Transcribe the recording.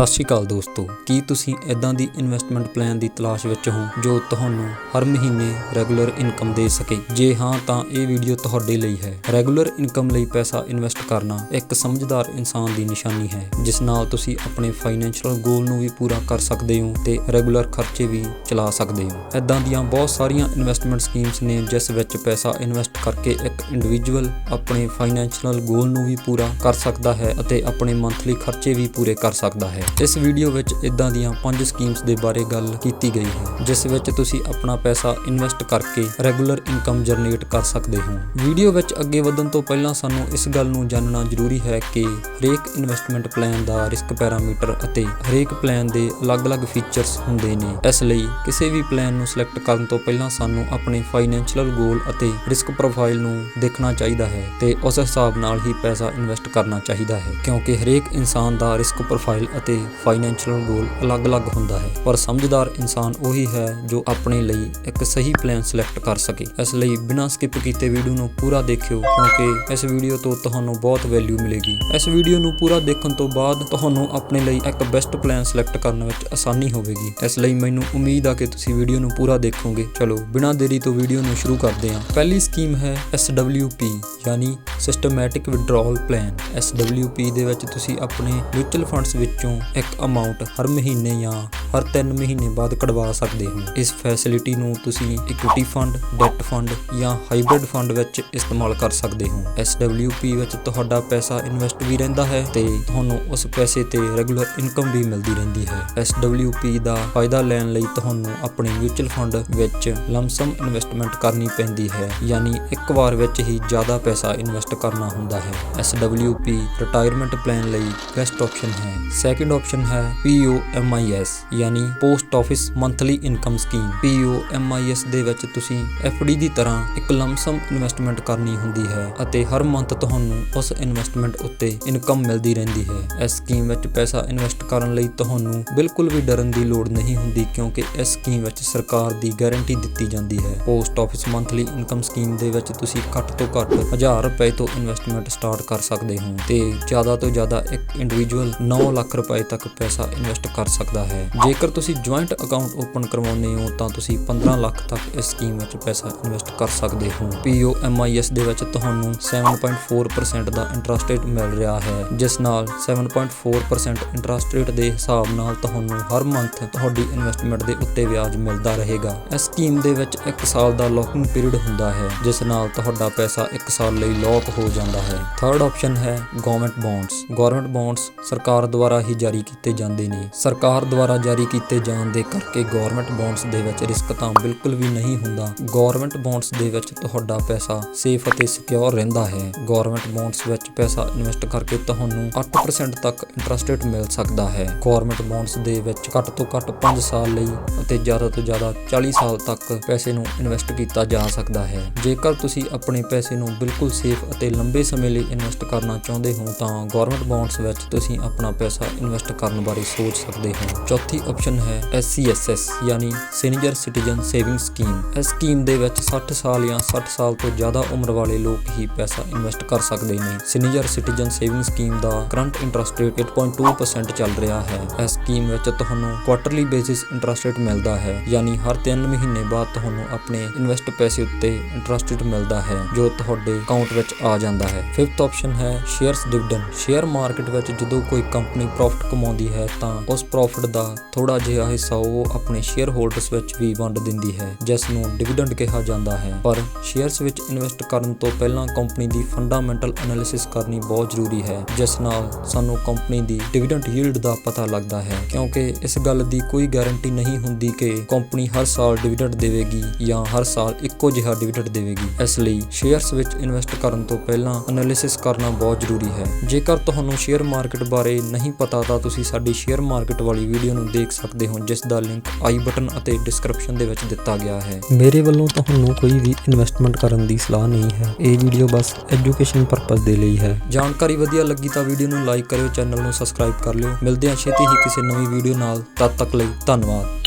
ਸਤਿ ਸ਼੍ਰੀ ਅਕਾਲ ਦੋਸਤੋ, ਕੀ ਤੁਸੀਂ ਇਦਾਂ ਦੀ ਇਨਵੈਸਟਮੈਂਟ ਪਲਾਨ ਦੀ ਤਲਾਸ਼ ਵਿੱਚ ਹੋ ਜੋ ਤੁਹਾਨੂੰ ਹਰ ਮਹੀਨੇ ਰੈਗੂਲਰ ਇਨਕਮ ਦੇ ਸਕੇ? ਜੇ ਹਾਂ, ਤਾਂ ਇਹ ਵੀਡੀਓ ਤੁਹਾਡੇ ਲਈ ਹੈ। ਰੈਗੂਲਰ ਇਨਕਮ ਲਈ ਪੈਸਾ ਇਨਵੈਸਟ ਕਰਨਾ ਇੱਕ ਸਮਝਦਾਰ ਇਨਸਾਨ ਦੀ ਨਿਸ਼ਾਨੀ ਹੈ, ਜਿਸ ਨਾਲ ਤੁਸੀਂ ਆਪਣੇ ਫਾਈਨੈਂਸ਼ੀਅਲ ਗੋਲ ਨੂੰ ਵੀ ਪੂਰਾ ਕਰ ਸਕਦੇ ਹੋ ਤੇ ਰੈਗੂਲਰ ਖਰਚੇ ਵੀ ਚਲਾ ਸਕਦੇ ਹੋ। ਇਦਾਂ ਦੀਆਂ ਬਹੁਤ ਸਾਰੀਆਂ ਇਨਵੈਸਟਮੈਂਟ ਸਕੀਮਸ ਨੇ, ਜਿਸ ਵਿੱਚ ਪੈਸਾ ਇਨਵੈਸਟ ਕਰਕੇ ਇੱਕ ਇੰਡੀਵਿਜੂਅਲ ਆਪਣੇ ਫਾਈਨੈਂਸ਼ੀਅਲ ਗੋਲ ਨੂੰ ਵੀ ਪੂਰਾ ਕਰ ਸਕਦਾ ਹੈ ਅਤੇ ਆਪਣੇ ਮੰਥਲੀ ਖਰਚੇ ਵੀ ਪੂਰੇ ਕਰ ਸਕਦਾ ਹੈ। ਇਸ ਵੀਡੀਓ ਵਿੱਚ ਇਦਾਂ ਦੀਆਂ ਪੰਜ ਸਕੀਮਸ ਦੇ ਬਾਰੇ ਗੱਲ ਕੀਤੀ ਗਈ ਹੈ, ਜਿਸ ਵਿੱਚ ਤੁਸੀਂ ਆਪਣਾ ਪੈਸਾ ਇਨਵੈਸਟ ਕਰਕੇ ਰੈਗੂਲਰ ਇਨਕਮ ਜਨਰੇਟ ਕਰ ਸਕਦੇ ਹੋ। ਵੀਡੀਓ ਵਿੱਚ ਅੱਗੇ ਵਧਣ ਤੋਂ ਪਹਿਲਾਂ ਸਾਨੂੰ ਇਸ ਗੱਲ ਨੂੰ ਜਾਣਨਾ ਜ਼ਰੂਰੀ ਹੈ ਕਿ ਹਰੇਕ ਇਨਵੈਸਟਮੈਂਟ ਪਲਾਨ ਦਾ ਰਿਸਕ ਪੈਰਾਮੀਟਰ ਅਤੇ ਹਰੇਕ ਪਲਾਨ ਦੇ ਅਲੱਗ-ਅਲੱਗ ਫੀਚਰਸ ਹੁੰਦੇ ਨੇ। ਇਸ ਲਈ ਕਿਸੇ ਵੀ ਪਲਾਨ ਨੂੰ ਸਿਲੈਕਟ ਕਰਨ ਤੋਂ ਪਹਿਲਾਂ ਸਾਨੂੰ ਆਪਣੇ ਫਾਈਨੈਂਸ਼ੀਅਲ ਗੋਲ ਅਤੇ ਰਿਸਕ ਪ੍ਰੋਫਾਈਲ ਨੂੰ ਦੇਖਣਾ ਚਾਹੀਦਾ ਹੈ ਤੇ ਉਸ ਹਿਸਾਬ ਨਾਲ ਹੀ ਪੈਸਾ ਇਨਵੈਸਟ ਕਰਨਾ ਚਾਹੀਦਾ ਹੈ, ਕਿਉਂਕਿ ਹਰੇਕ ਇਨਸਾਨ ਦਾ ਰਿਸਕ ਪ੍ਰੋਫਾਈਲ ਅਤੇ ਫਾਈਨੈਂਸ਼ੀਅਲ ਗੋਲ ਅਲੱਗ-ਅਲੱਗ ਹੁੰਦਾ ਹੈ, ਪਰ ਸਮਝਦਾਰ ਇਨਸਾਨ ਉਹੀ ਹੈ ਜੋ ਆਪਣੇ ਲਈ ਇੱਕ ਸਹੀ ਪਲਾਨ ਸਿਲੈਕਟ ਕਰ ਸਕੇ। ਇਸ ਲਈ ਬਿਨਾਂ ਸਕਿਪ ਕੀਤੇ ਵੀਡੀਓ ਨੂੰ ਪੂਰਾ ਦੇਖਿਓ, ਕਿਉਂਕਿ ਇਸ ਵੀਡੀਓ ਤੋਂ ਤੁਹਾਨੂੰ ਬਹੁਤ ਵੈਲਿਊ ਮਿਲੇਗੀ। ਇਸ ਵੀਡੀਓ ਨੂੰ ਪੂਰਾ ਦੇਖਣ ਤੋਂ ਬਾਅਦ ਤੁਹਾਨੂੰ ਆਪਣੇ ਲਈ ਇੱਕ ਬੈਸਟ ਪਲਾਨ ਸਿਲੈਕਟ ਕਰਨ ਵਿੱਚ ਆਸਾਨੀ ਹੋਵੇਗੀ। ਇਸ ਲਈ ਮੈਨੂੰ ਉਮੀਦ ਆ ਕਿ ਤੁਸੀਂ ਵੀਡੀਓ ਨੂੰ ਪੂਰਾ ਦੇਖੋਗੇ। ਚਲੋ, ਬਿਨਾਂ ਦੇਰੀ ਤੋਂ ਵੀਡੀਓ ਨੂੰ ਸ਼ੁਰੂ ਕਰਦੇ ਹਾਂ। ਪਹਿਲੀ ਸਕੀਮ ਹੈ SWP ਯਾਨੀ ਸਿਸਟਮੈਟਿਕ ਵਿਡਰਾਅਲ ਪਲਾਨ SWP ਦੇ ਵਿੱਚ ਤੁਸੀਂ ਆਪਣੇ ਮਿਊਚੁਅਲ ਫੰਡਸ ਵਿੱਚੋਂ ਇੱਕ ਅਮਾਉਂਟ ਹਰ ਮਹੀਨੇ ਜਾਂ ਹਰ 3 ਮਹੀਨੇ ਬਾਅਦ ਕਢਵਾ ਸਕਦੇ ਹੋ। ਇਸ ਫੈਸਿਲਿਟੀ ਨੂੰ ਤੁਸੀਂ ਇਕੁਇਟੀ ਫੰਡ ਡੈਟ ਫੰਡ ਜਾਂ ਹਾਈਬ੍ਰਿਡ ਫੰਡ ਵਿੱਚ ਇਸਤੇਮਾਲ ਕਰ ਸਕਦੇ ਹੋ। SWP ਵਿੱਚ ਤੁਹਾਡਾ ਪੈਸਾ ਇਨਵੈਸਟ ਵੀ ਰਹਿੰਦਾ ਹੈ ਤੇ ਤੁਹਾਨੂੰ ਉਸ ਪੈਸੇ ਤੇ ਰੈਗੂਲਰ ਇਨਕਮ ਵੀ ਮਿਲਦੀ ਰਹਿੰਦੀ ਹੈ। SWP ਦਾ ਫਾਇਦਾ ਲੈਣ ਲਈ ਤੁਹਾਨੂੰ ਆਪਣੇ ਮਿਊਚੁਅਲ ਫੰਡ ਵਿੱਚ ਲਮਸਮ ਇਨਵੈਸਟਮੈਂਟ ਕਰਨੀ ਪੈਂਦੀ ਹੈ, ਯਾਨੀ ਇੱਕ ਵਾਰ ਵਿੱਚ ਹੀ ਜ਼ਿਆਦਾ ਪੈਸਾ ਇਨਵੈਸਟ ਕਰਨਾ ਹੁੰਦਾ ਹੈ। SWP ਰਿਟਾਇਰਮੈਂਟ ਪਲਾਨ ਲਈ ਬੈਸਟ ਆਪਸ਼ਨ ਹੈ। ਸੈਕੰਡ ਆਪਸ਼ਨ ਹੈ POMIS ਯਾਨੀ post office monthly income scheme POMIS ਦੇ ਵਿੱਚ ਤੁਸੀਂ FD ਦੀ ਤਰ੍ਹਾਂ ਇੱਕ ਲਮਸਮ ਇਨਵੈਸਟਮੈਂਟ ਕਰਨੀ ਹੁੰਦੀ ਹੈ ਅਤੇ ਹਰ ਮੰਥ ਤੁਹਾਨੂੰ ਉਸ ਇਨਵੈਸਟਮੈਂਟ ਉੱਤੇ ਇਨਕਮ ਮਿਲਦੀ ਰਹਿੰਦੀ ਹੈ। ਇਸ ਸਕੀਮ ਵਿੱਚ ਪੈਸਾ ਇਨਵੈਸਟ ਕਰਨ ਲਈ ਤੁਹਾਨੂੰ ਬਿਲਕੁਲ ਵੀ ਡਰਨ ਦੀ ਲੋੜ ਨਹੀਂ ਹੁੰਦੀ ਕਿਉਂਕਿ ਇਸ ਸਕੀਮ ਵਿੱਚ ਸਰਕਾਰ ਦੀ ਗਾਰੰਟੀ ਦਿੱਤੀ ਜਾਂਦੀ ਹੈ। Post office monthly income scheme ਦੇ ਵਿੱਚ ਤੁਸੀਂ ਘੱਟ ਤੋਂ ਘੱਟ 1000 ਰੁਪਏ ਤੋਂ ਇਨਵੈਸਟਮੈਂਟ ਸਟਾਰਟ ਕਰ ਸਕਦੇ ਹੋ ਤੇ ਜ਼ਿਆਦਾ ਤੋਂ ਜ਼ਿਆਦਾ ਇੱਕ ਇੰਡੀਵਿਜੂਅਲ 9 ਲੱਖ ਰੁਪਏ ਤੱਕ ਪੈਸਾ ਇਨਵੈਸਟ ਕਰ ਸਕਦਾ ਹੈ। ਜੇਕਰ ਤੁਸੀਂ ਜੁਆਇੰਟ ਅਕਾਊਂਟ ਓਪਨ ਕਰਵਾਉਂਦੇ ਹੋ, ਤਾਂ ਤੁਸੀਂ 15 ਲੱਖ ਤੱਕ ਇਸ ਸਕੀਮ ਵਿੱਚ ਪੈਸਾ ਇਨਵੈਸਟ ਕਰ ਸਕਦੇ ਹੋ। POMIS ਦੇ ਵਿੱਚ ਤੁਹਾਨੂੰ 7.4% ਦਾ ਇੰਟਰਸਟ ਰੇਟ ਮਿਲ ਰਿਹਾ ਹੈ, ਜਿਸ ਨਾਲ 7.4% ਇੰਟਰਸਟ ਰੇਟ ਦੇ ਹਿਸਾਬ ਨਾਲ ਤੁਹਾਨੂੰ ਹਰ ਮੰਥ ਤੁਹਾਡੀ ਇਨਵੈਸਟਮੈਂਟ ਦੇ ਉੱਤੇ ਵਿਆਜ ਮਿਲਦਾ ਰਹੇਗਾ। ਇਸ ਸਕੀਮ ਦੇ ਵਿੱਚ 1 ਸਾਲ ਦਾ ਲੌਕਿੰਗ ਪੀਰੀਅਡ ਹੁੰਦਾ ਹੈ, ਜਿਸ ਨਾਲ ਤੁਹਾਡਾ ਪੈਸਾ 1 ਸਾਲ ਲਈ ਲੌਕ ਹੋ ਜਾਂਦਾ ਹੈ। ਥਰਡ ਆਪਸ਼ਨ ਹੈ ਗਵਰਨਮੈਂਟ ਬੌਂਡਸ ਗਵਰਨਮੈਂਟ ਬੌਂਡਸ ਸਰਕਾਰ ਦੁਆਰਾ ਹੀ ਜਾਰੀ ਕੀਤੇ ਜਾਂਦੇ ਨੇ। ਸਰਕਾਰ ਦੁਆਰਾ ਜਾਰੀ ਕੀਤੇ ਜਾਣ ਦੇ ਕਰਕੇ ਗਵਰਨਮੈਂਟ ਬੌਂਡਸ ਦੇ ਵਿੱਚ ਰਿਸਕ ਤਾਂ ਬਿਲਕੁਲ ਵੀ ਨਹੀਂ ਹੁੰਦਾ। ਗਵਰਨਮੈਂਟ ਬੌਂਡਸ ਦੇ ਵਿੱਚ ਤੁਹਾਡਾ ਪੈਸਾ ਸੇਫ ਅਤੇ ਸਿਕਿਉਰ ਰਹਿੰਦਾ ਹੈ। ਗਵਰਨਮੈਂਟ ਬੌਂਡਸ ਵਿੱਚ ਪੈਸਾ ਇਨਵੈਸਟ ਕਰਕੇ ਤੁਹਾਨੂੰ 8% ਤੱਕ ਇੰਟਰਸਟ ਰੇਟ ਮਿਲ ਸਕਦਾ ਹੈ। ਗਵਰਨਮੈਂਟ ਬੌਂਡਸ ਦੇ ਵਿੱਚ ਘੱਟ ਤੋਂ ਘੱਟ 5 ਸਾਲ ਲਈ ਅਤੇ ਜ਼ਿਆਦਾ ਤੋਂ ਜ਼ਿਆਦਾ 40 ਸਾਲ ਤੱਕ ਪੈਸੇ ਨੂੰ ਇਨਵੈਸਟ ਕੀਤਾ ਜਾ ਸਕਦਾ ਹੈ। ਜੇਕਰ ਤੁਸੀਂ ਆਪਣੇ ਪੈਸੇ ਨੂੰ ਬਿਲਕੁਲ ਸੇਫ ਅਤੇ ਲੰਬੇ ਸਮੇਂ ਲਈ ਇਨਵੈਸਟ ਕਰਨਾ ਚਾਹੁੰਦੇ ਹੋ ਤਾਂ ਗਵਰਨਮੈਂਟ ਬੌਂਡਸ ਵਿੱਚ ਤੁਸੀਂ ਆਪਣਾ ਪੈਸਾ ਇਨਵੈਸਟ ਇਨਵੈਸਟ ਕਰਨ ਬਾਰੇ ਸੋਚ ਸਕਦੇ ਹੋ। ਚੌਥੀ ਆਪਸ਼ਨ ਹੈ SCSS ਯਾਨੀ ਸੀਨੀਅਰ ਸਿਟੀਜ਼ਨ ਸੇਵਿੰਗ ਸਕੀਮ ਇਸ ਸਕੀਮ ਦੇ ਵਿੱਚ 60 ਸਾਲ ਜਾਂ 60 ਸਾਲ ਤੋਂ ਜ਼ਿਆਦਾ ਉਮਰ ਵਾਲੇ ਲੋਕ ਹੀ ਪੈਸਾ ਇਨਵੈਸਟ ਕਰ ਸਕਦੇ ਨੇ। ਸੀਨੀਅਰ ਸਿਟੀਜ਼ਨ ਸੇਵਿੰਗ ਸਕੀਮ ਦਾ ਕਰੰਟ ਇੰਟਰਸਟ ਰੇਟ 8.2% ਚੱਲ ਰਿਹਾ ਹੈ। ਇਸ ਸਕੀਮ ਵਿੱਚ ਤੁਹਾਨੂੰ ਕੁਆਟਰਲੀ ਬੇਸਿਸ ਇੰਟਰਸਟ ਰੇਟ ਮਿਲਦਾ ਹੈ, ਯਾਨੀ ਹਰ 3 ਮਹੀਨੇ ਬਾਅਦ ਤੁਹਾਨੂੰ ਆਪਣੇ ਇਨਵੈਸਟ ਪੈਸੇ ਉੱਤੇ ਇੰਟਰਸਟ ਰੇਟ ਮਿਲਦਾ ਹੈ, ਜੋ ਤੁਹਾਡੇ ਅਕਾਊਂਟ ਵਿੱਚ ਆ ਜਾਂਦਾ ਹੈ। ਫਿਫਥ ਆਪਸ਼ਨ ਹੈ ਸ਼ੇਅਰਸ ਡਿਵੀਡੈਂਡ ਸ਼ੇਅਰ ਮਾਰਕੀਟ ਵਿੱਚ ਜਦੋਂ ਕੋਈ ਕੰਪਨੀ ਪ੍ਰੋਫਿਟ ਕਮਾਉਂਦੀ ਹੈ ਤਾਂ ਉਸ ਪ੍ਰੋਫਿਟ ਦਾ ਥੋੜਾ ਜਿਹਾ ਹਿੱਸਾ ਉਹ ਆਪਣੇ ਸ਼ੇਅਰ ਹੋਲਡਰਸ ਵਿੱਚ ਵੀ ਵੰਡ ਦਿੰਦੀ ਹੈ ਜਿਸ ਨੂੰ ਡਿਵੀਡੈਂਡ ਕਿਹਾ ਜਾਂਦਾ ਹੈ। ਪਰ ਸ਼ੇਅਰਸ ਵਿੱਚ ਇਨਵੈਸਟ ਕਰਨ ਤੋਂ ਪਹਿਲਾਂ ਕੰਪਨੀ ਦੀ ਫੰਡਾਮੈਂਟਲ ਐਨਾਲਿਸਿਸ ਕਰਨੀ ਬਹੁਤ ਜ਼ਰੂਰੀ ਹੈ, ਜਿਸ ਨਾਲ ਸਾਨੂੰ ਕੰਪਨੀ ਦੀ ਡਿਵੀਡੈਂਡ ਯੀਲਡ ਦਾ ਪਤਾ ਲੱਗਦਾ ਹੈ। ਕਿਉਂਕਿ ਇਸ ਗੱਲ ਦੀ ਕੋਈ ਗਾਰੰਟੀ ਨਹੀਂ ਹੁੰਦੀ ਕਿ ਕੰਪਨੀ ਹਰ ਸਾਲ ਡਿਵੀਡੈਂਡ ਦੇਵੇਗੀ ਜਾਂ ਹਰ ਸਾਲ ਇੱਕੋ ਜਿਹਾ ਡਿਵੀਡੈਂਡ ਦੇਵੇਗੀ। ਇਸ ਲਈ ਸ਼ੇਅਰਸ ਵਿੱਚ ਇਨਵੈਸਟ ਕਰਨ ਤੋਂ ਪਹਿਲਾਂ ਐਨਾਲਿਸਿਸ ਕਰਨਾ ਬਹੁਤ ਜ਼ਰੂਰੀ ਹੈ। ਜੇਕਰ ਤੁਹਾਨੂੰ ਸ਼ੇਅਰ ਮਾਰਕੀਟ ਬਾਰੇ ਨਹੀਂ ਪਤਾ ਤਾਂ ਤੁਸੀਂ ਸਾਡੀ ਸ਼ੇਅਰ ਮਾਰਕੀਟ ਵਾਲੀ ਵੀਡੀਓ ਨੂੰ ਦੇਖ ਸਕਦੇ ਹੋ ਜਿਸ ਦਾ ਲਿੰਕ ਆਈ ਬਟਨ ਅਤੇ ਡਿਸਕ੍ਰਿਪਸ਼ਨ ਦੇ ਵਿੱਚ ਦਿੱਤਾ ਗਿਆ ਹੈ। ਮੇਰੇ ਵੱਲੋਂ ਤੁਹਾਨੂੰ ਕੋਈ ਵੀ ਇਨਵੈਸਟਮੈਂਟ ਕਰਨ ਦੀ ਸਲਾਹ ਨਹੀਂ ਹੈ। ਇਹ ਵੀਡੀਓ ਬਸ ਐਜੂਕੇਸ਼ਨ ਪਰਪਸ ਦੇ ਲਈ ਹੈ। ਜਾਣਕਾਰੀ ਵਧੀਆ ਲੱਗੀ ਤਾਂ ਵੀਡੀਓ ਨੂੰ ਲਾਈਕ ਕਰਿਓ ਚੈਨਲ ਨੂੰ ਸਬਸਕ੍ਰਾਈਬ ਕਰ ਲਿਓ। ਮਿਲਦੇ ਹਾਂ ਛੇਤੀ ਹੀ ਕਿਸੇ ਨਵੀਂ ਵੀਡੀਓ ਨਾਲ। ਤਦ ਤੱਕ ਲਈ ਧੰਨਵਾਦ।